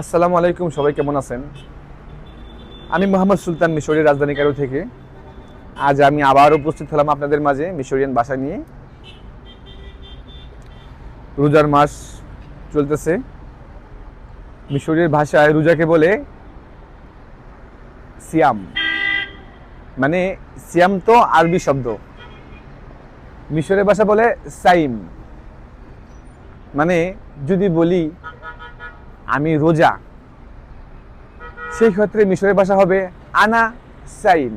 আসসালামু আলাইকুম, সবাই কেমন আছেন? আমি মোহাম্মদ সুলতান মিশরের রাজধানী কারও থেকে। আজ আমি আবার উপস্থিত হলাম আপনাদের মাঝে মিশরিয়ান ভাষা নিয়ে। রোজার মাস চলতেছে। মিশরের ভাষায় রোজাকে বলে সিয়াম। মানে সিয়াম তো আরবি শব্দ। মিশরের ভাষা বলে সাইম। মানে যদি বলি আমি রোজা। সেই ক্ষেত্রে মিশরের ভাষা হবে আনা সাইম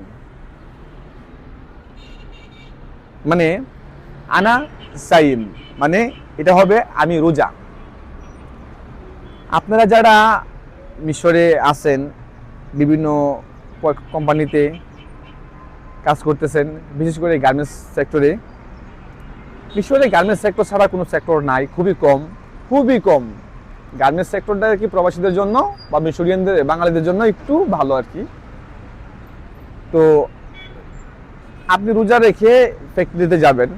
মানে আনা সাইম মানে এটা হবে আমি রোজা। আপনারা যারা মিশরে আছেন, বিভিন্ন কোম্পানিতে কাজ করতেছেন, বিশেষ করে গার্মেন্টস সেক্টরে মিশরে গার্মেন্টস সেক্টর ছাড়া কোনো সেক্টর নাই, খুবই কম খুবই কম। গার্মেন্টস সেক্টরটা আর কি প্রবাসীদের জন্য বা মিশরিয়ানদের, বাঙালিদের জন্য একটু ভালো আর কি? তো আপনি রোজা রেখে ফ্যাক্টরিতে যাবেন।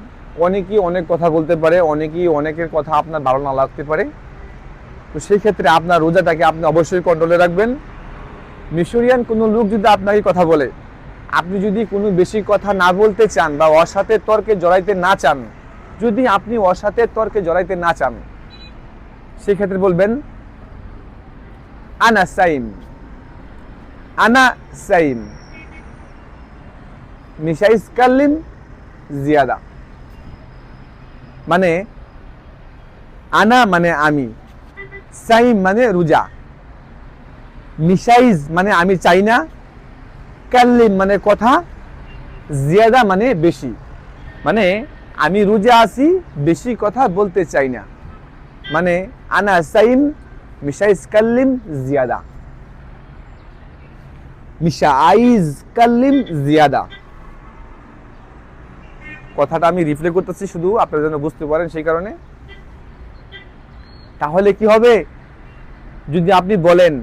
অনেকেই অনেক কথা বলতে পারে, অনেকেই অনেকের কথা আপনার ভালো না লাগতে পারে। তো সেই ক্ষেত্রে আপনার রোজাটাকে আপনি অবশ্যই কন্ট্রোলে রাখবেন। মিশরিয়ান কোনো লোক যদি আপনাকে কথা বলে, আপনি যদি কোনো বেশি কথা না বলতে চান বা অসাথে তর্কে জড়াইতে না চান, যদি আপনি অসাথে তর্কে জড়াইতে না চান সেক্ষেত্রে বলবেন, আনা সাইম। আনা সাইম। মিশাইস কাল্লিম জিয়াদা। মানে আনা মানে আমি। সাইম মানে রোজা। মিশাইজ মানে আমি চাই না। কাল্লিম মানে কথা। জিয়াদা মানে বেশি। মানে আমি রোজা আছি, বেশি কথা বলতে চাই না। মানে আনা সাইম মিশাইজ কাল্লিম জিয়াদা। মিশা আইজ কাল্লিম জিয়াদা। কথাটা আমি রিপ্লে করতেছি শুধু, আপনারা যেন বুঝতে পারেন সেই কারণে। তাহলে কি হবে? যদি আপনি বলেন,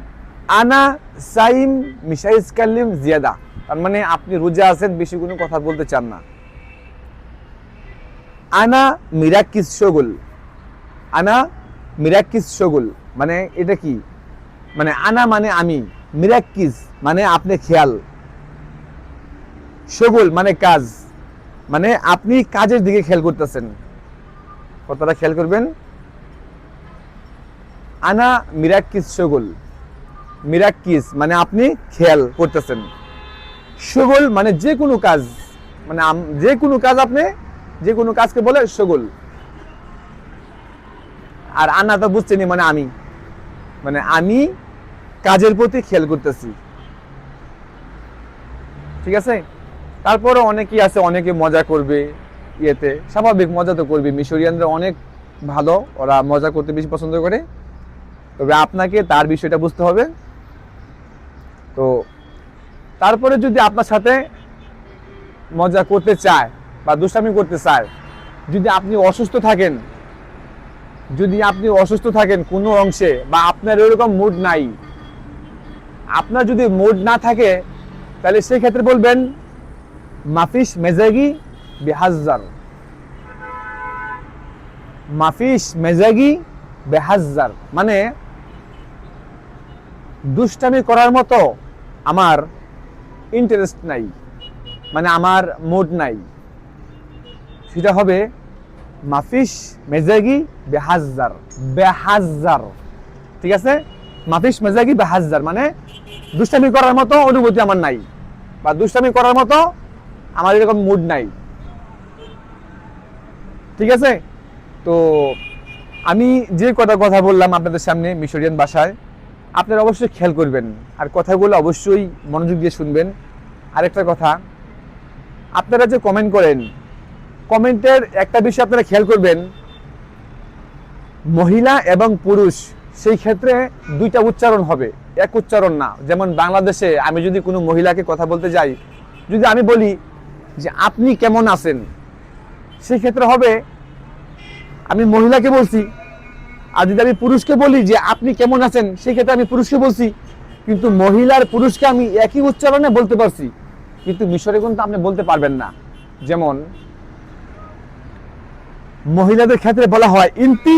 আনা সাইম মিশাইজ কাল্লিম জিয়াদা, তার মানে আপনি রোজা আছেন, বেশি কোনো কথা বলতে চান না। আনা মিরাকিস শগুল। আনা মিরাকিস শগুল মানে এটা কি? মানে আনা মানে আমি মিরাকিস মানে আপনি খেয়াল। শগুল মানে কাজ মানে আপনি কাজের দিকে খেয়াল করতেছেন। কথাটা খেয়াল করবেন। আনা মিরাকিস শগুল মিরাকিস মানে আপনি খেয়াল করতেছেন। শগুল মানে যে কোনো কাজ মানে যে কোনো কাজ আপনি, যে কোনো কাজকে বলে শগুল। আর আনা তো বুঝছেনি মানে আমি। মানে আমি কাজের প্রতি খেয়াল করতেছি। ঠিক আছে? তারপরে অনেকেই আছে, অনেকে মজা করবে ইয়েতে। স্বাভাবিক মজা তো করবে। মিশরিয়ানরা অনেক ভালো, ওরা মজা করতে বেশি পছন্দ করে। তবে আপনাকে তার বিষয়টা বুঝতে হবে। তো তারপরে যদি আপনার সাথে মজা করতে চায় বা দুষ্টামি করতে চায়, যদি আপনি অসুস্থ থাকেন যদি আপনি অসুস্থ থাকেন কোনো অংশে বা আপনার এরকম মুড নাই, আপনার যদি মুড না থাকে, তাহলে সেই ক্ষেত্রে বলবেন, মাফিস মেজাগি বেহাজার মাফিস মেজাগি বেহাজার মানে দুষ্টামি করার মতো আমার ইন্টারেস্ট নাই মানে আমার মুড নাই। সেটা হবে মাফিস মেজাগি বেহাজার বেহাজার ঠিক আছে? মাফিস মেজাগি বেহাজার মানে দুষ্টামি করার মতো অনুভূতি আমার নাই, বা দুষ্টামি করার মতো আমার এরকম মুড নাই। ঠিক আছে? তো আমি যে কটা কথা বললাম আপনাদের সামনে মিশরিয়ান ভাষায়, আপনারা অবশ্যই খেয়াল করবেন। আর কথাগুলো অবশ্যই মনোযোগ দিয়ে শুনবেন। আরেকটা কথা, আপনারা যে কমেন্ট করেন কমেন্টের একটা বিষয় আপনারা খেয়াল করবেন। মহিলা এবং পুরুষ, সেই ক্ষেত্রে দুইটা উচ্চারণ হবে, এক উচ্চারণ না। যেমন বাংলাদেশে আমি যদি কোনো মহিলাকে কথা বলতে যাই, যদি আমি বলি যে, আপনি কেমন আছেন? সেই ক্ষেত্রে হবে, আমি মহিলাকে বলছি। আর যদি আমি পুরুষকে বলি যে, আপনি কেমন আছেন? সেই ক্ষেত্রে আমি পুরুষকে বলছি। কিন্তু মহিলার পুরুষকে আমি একই উচ্চারণে বলতে পারছি। কিন্তু মিশরে কিন্তু আপনি বলতে পারবেন না। যেমন মহিলাদের ক্ষেত্রে বলা হয় ইন্তি,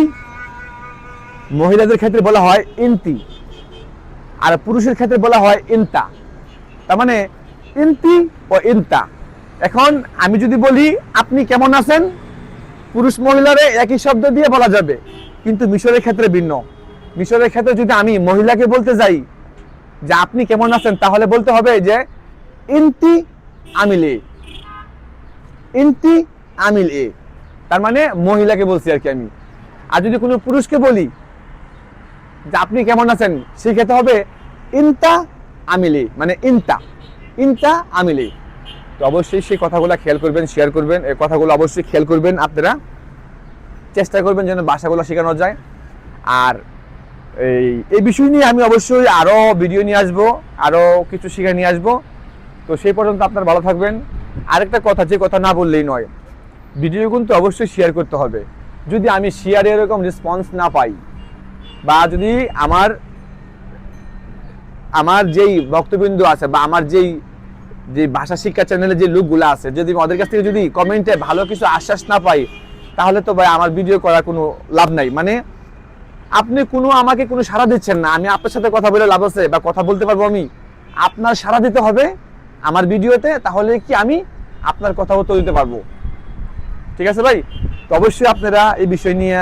মহিলাদের ক্ষেত্রে বলা হয় ইন্তি, আর পুরুষের ক্ষেত্রে বলা হয় ইনতা। তার মানে ইনতি ও ইনতা। এখন আমি যদি বলি, আপনি কেমন আছেন? পুরুষ মহিলারে একই শব্দ দিয়ে বলা যাবে, কিন্তু মিশরের ক্ষেত্রে ভিন্ন। মিশরের ক্ষেত্রে যদি আমি মহিলাকে বলতে যাই, যে আপনি কেমন আছেন, তাহলে বলতে হবে যে ইনতি আমিলে। ইনতি আমিল। এ তার মানে মহিলাকে বলছি আর কি আমি। আর যদি কোনো পুরুষকে বলি যে আপনি কেমন আছেন সেক্ষেত্রে হবে ইনতা আমিলি মানে ইনতা ইনতা আমিলি। তো অবশ্যই সেই কথাগুলো খেয়াল করবেন শেয়ার করবেন। এই কথাগুলো অবশ্যই খেয়াল করবেন আপনারা। চেষ্টা করবেন যেন ভাষাগুলো শেখানো যায়। আর এই এই বিষয় নিয়ে আমি অবশ্যই আরও ভিডিও নিয়ে আসব আরও কিছু শিখে নিয়ে আসব। তো সেই পর্যন্ত আপনারা ভালো থাকবেন। আরেকটা কথা, যে কথা না বললেই নয়। ভিডিও কিন্তু অবশ্যই শেয়ার করতে হবে। যদি আমি শেয়ারে এরকম রেসপন্স না পাই, বা যদি আমার আমার যেই বক্তবিন্দু আছে, বা আমার যেই, যে ভাষা শিক্ষা চ্যানেলে যে লোকগুলো আছে, যদি ওদের কাছ থেকে যদি কমেন্টে ভালো কিছু আশ্বাস না পাই, তাহলে তো ভাই আমার ভিডিও করার কোনো লাভ নাই। মানে আপনি কোনো, আমাকে কোনো সাড়া দিচ্ছেন না। আমি আপনার সাথে কথা বলে লাভ আছে, বা কথা বলতে পারব আমি। আপনার সাড়া দিতে হবে আমার ভিডিওতে তাহলে কি আমি আপনার কথা উত্তর দিতে পারব? ঠিক আছে ভাই? তো অবশ্যই আপনারা এই বিষয় নিয়ে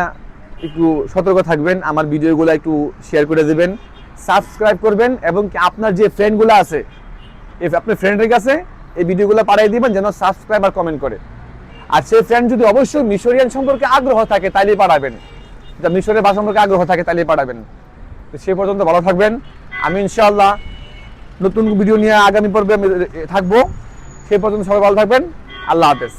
একটু সতর্ক থাকবেন, আমার ভিডিওগুলো একটু শেয়ার করে দেবেন সাবস্ক্রাইব করবেন এবং আপনার যে ফ্রেন্ডগুলো আছে আপনার ফ্রেন্ডের কাছে এই ভিডিওগুলো পাঠিয়ে দিবেন যেন সাবস্ক্রাইব আর কমেন্ট করে। আর সেই ফ্রেন্ড যদি অবশ্যই মিশরিয়ান সম্পর্কে আগ্রহ থাকে, তাইলেই পাঠাবেন। যা মিশরের ভাষা সম্পর্কে আগ্রহ থাকে, তাইলেই পাঠাবেন। তো সে পর্যন্ত ভালো থাকবেন। আমি ইনশাআল্লাহ নতুন ভিডিও নিয়ে আগামী পর্বে থাকব। সেই পর্যন্ত সবাই ভালো থাকবেন। আল্লাহ হাফেজ।